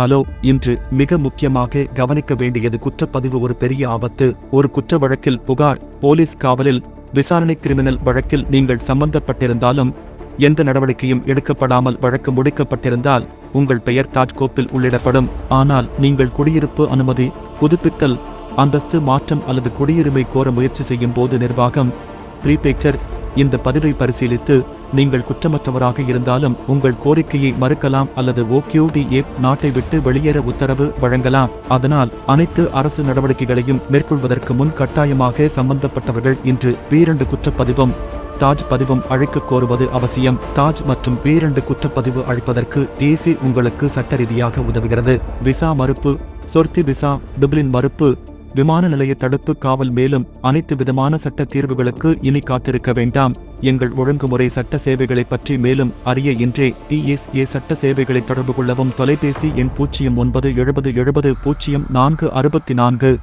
Hello இன்று மிக முக்கியமாக கவனிக்க வேண்டியது குற்றப்பதிவு ஒரு பெரிய ஆபத்து. ஒரு குற்ற வழக்கில் புகார் போலீஸ் காவலில் விசாரணை கிரிமினல் வழக்கில் நீங்கள் சம்பந்தப்பட்டிருந்தாலும் எந்த நடவடிக்கையும் எடுக்கப்படாமல் வழக்கு முடிக்கப்பட்டிருந்தால் உங்கள் பெயர் தாஜ்கோப்பில் உள்ளிடப்படும். ஆனால் நீங்கள் குடியிருப்பு அனுமதி புதுப்பித்தல் அந்தஸ்து மாற்றம் அல்லது குடியுரிமை கோர முயற்சி செய்யும் போது நிர்வாகம் ப்ரீபெக்சர் இந்த பதிவை பரிசீலித்து நீங்கள் குற்றமற்றவராக இருந்தாலும் உங்கள் கோரிக்கையை மறுக்கலாம் அல்லது OQDA நாட்டை விட்டு வெளியேற உத்தரவு வழங்கலாம். அதனால் அனைத்து அரசு நடவடிக்கைகளையும் மேற்கொள்வதற்கு முன் கட்டாயமாக சம்பந்தப்பட்டவர்கள் இன்று பீரண்டு குற்றப்பதிவும் தாஜ் பதிவும் அழைக்க கோருவது அவசியம். தாஜ் மற்றும் பீரண்டு குற்றப்பதிவு அழைப்பதற்கு டிசி உங்களுக்கு சட்ட ரீதியாக உதவுகிறது. விசா மறுப்பு சொர்த்தி விசா டுப்ளின் மறுப்பு விமான நிலைய தடுப்பு காவல் மேலும் அனைத்து விதமான சட்ட தீர்வுகளுக்கு இனி காத்திருக்க வேண்டாம். எங்கள் ஒழுங்குமுறை சட்ட சேவைகளை பற்றி மேலும் அறிய இன்றே டிஎஸ்ஏ சட்ட சேவைகளை தொடர்பு கொள்ளவும் தொலைபேசி எண் பூஜ்ஜியம் ஒன்பது எழுபது எழுபது பூஜ்ஜியம் நான்கு அறுபத்தி நான்கு.